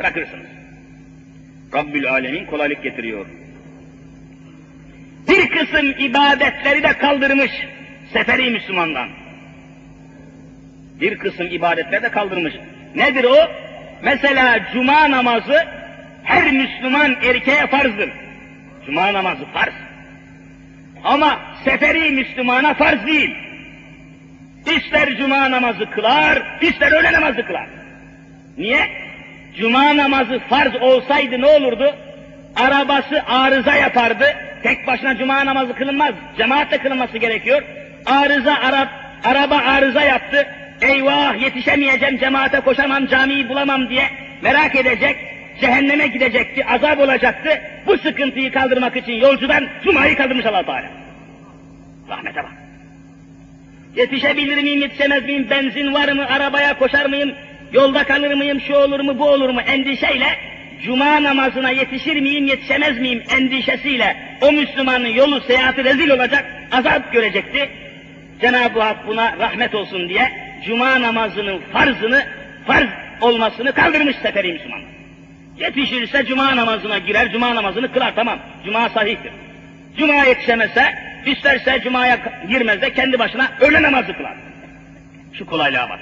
Bırakırsınız. Rabbül Alemin kolaylık getiriyor. Bir kısım ibadetleri de kaldırmış seferi Müslümandan. Bir kısım ibadetleri de kaldırmış. Nedir o? Mesela cuma namazı her Müslüman erkeğe farzdır. Cuma namazı farz. Ama seferi Müslümana farz değil. İster cuma namazı kılar, ister öğle namazı kılar. Niye? Cuma namazı farz olsaydı ne olurdu? Arabası arıza yapardı. Tek başına cuma namazı kılınmaz. Cemaatle kılınması gerekiyor. Arıza, ara, araba arıza yaptı. Eyvah yetişemeyeceğim, cemaate koşamam, camiyi bulamam diye merak edecek. Cehenneme gidecekti, azap olacaktı. Bu sıkıntıyı kaldırmak için yolcudan cumayı kaldırmış allah Teala. Rahmete bak. Yetişebilir miyim, yetişemez miyim, benzin var mı, arabaya koşar mıyım, yolda kalır mıyım, şu olur mu, bu olur mu endişeyle, cuma namazına yetişir miyim, yetişemez miyim endişesiyle o Müslümanın yolu seyahati rezil olacak, azap görecekti. Cenab-ı Hak buna rahmet olsun diye cuma namazının farzını, farz olmasını kaldırmış seferi Müslüman. Yetişirse cuma namazına girer, cuma namazını kılar tamam, cuma sahihtir. Cuma yetişemezse, isterse cumaya girmez de kendi başına öğle namazı kılar. Şu kolaylığa bak.